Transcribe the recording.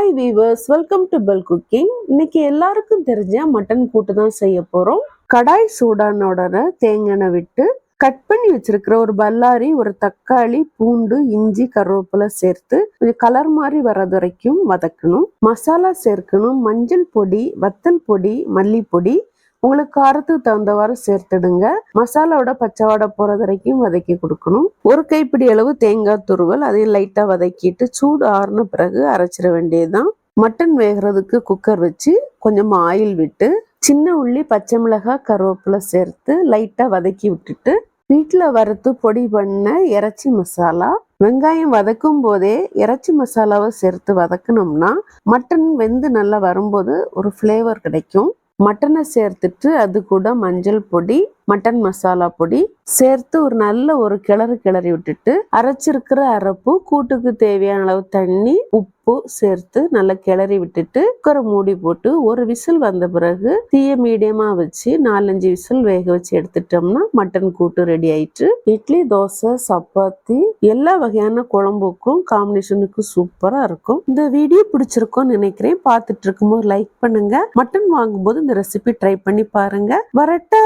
Hi viewers welcome to bell cooking இன்னைக்கு எல்லாருக்கும் தெரிஞ்ச மட்டன் கூட்டு தான் செய்ய போறோம். கடாய் சூடான தேங்காய் விட்டு கட் பண்ணி வச்சிருக்கிற ஒரு பல்லாரி ஒரு தக்காளி பூண்டு இஞ்சி கருவேப்பிலை சேர்த்து கொஞ்சம் கலர் மாதிரி வர்றது வரைக்கும் வதக்கணும். மசாலா சேர்க்கணும். மஞ்சள் பொடி வத்தல் பொடி மல்லிப்பொடி உங்களுக்கு காரத்துக்கு தகுந்தவாறு சேர்த்துடுங்க. மசாலாவோட பச்சை வாடை போறது வரைக்கும் வதக்கி கொடுக்கணும். ஒரு கைப்பிடி அளவு தேங்காய் துருவல் அதையும் லைட்டா வதக்கிட்டு சூடு ஆறுன பிறகு அரைச்சிட வேண்டியதுதான். மட்டன் வேகிறதுக்கு குக்கர் வச்சு கொஞ்சம் ஆயில் விட்டு சின்ன உள்ளி பச்சை மிளகாய் கருவேப்பிலை சேர்த்து லைட்டா வதக்கி விட்டுட்டு வீட்டில் வறுத்து பொடி பண்ண இறைச்சி மசாலா. வெங்காயம் வதக்கும் போதே இறைச்சி மசாலாவை சேர்த்து வதக்குனோம்னா மட்டன் வெந்து நல்லா வரும்போது ஒரு ஃப்ளேவர் கிடைக்கும். மட்டனை சேர்த்துட்டு அது கூட மஞ்சள் பொடி மட்டன் மசாலா பொடி சேர்த்து ஒரு நல்ல ஒரு கிளறு கிளறி விட்டுட்டு அரைச்சிருக்கிற அரைப்பு கூட்டுக்கு தேவையான அளவு தண்ணி உப்பு சேர்த்து நல்லா கிளறி விட்டுட்டு குக்கரை மூடி போட்டு ஒரு விசில் வந்த பிறகு தீய மீடியமா வச்சு நாலஞ்சு விசில் வேக வச்சு எடுத்துட்டோம்னா மட்டன் கூட்டு ரெடி ஆயிட்டு இட்லி தோசை சப்பாத்தி எல்லா வகையான குழம்புக்கும் காம்பினேஷனுக்கும் சூப்பரா இருக்கும். இந்த வீடியோ பிடிச்சிருக்கும்னு நினைக்கிறேன். பார்த்துட்டு இருக்கும்போது லைக் பண்ணுங்க. மட்டன் வாங்கும்போது இந்த ரெசிபி ட்ரை பண்ணி பாருங்க. வரட்டா!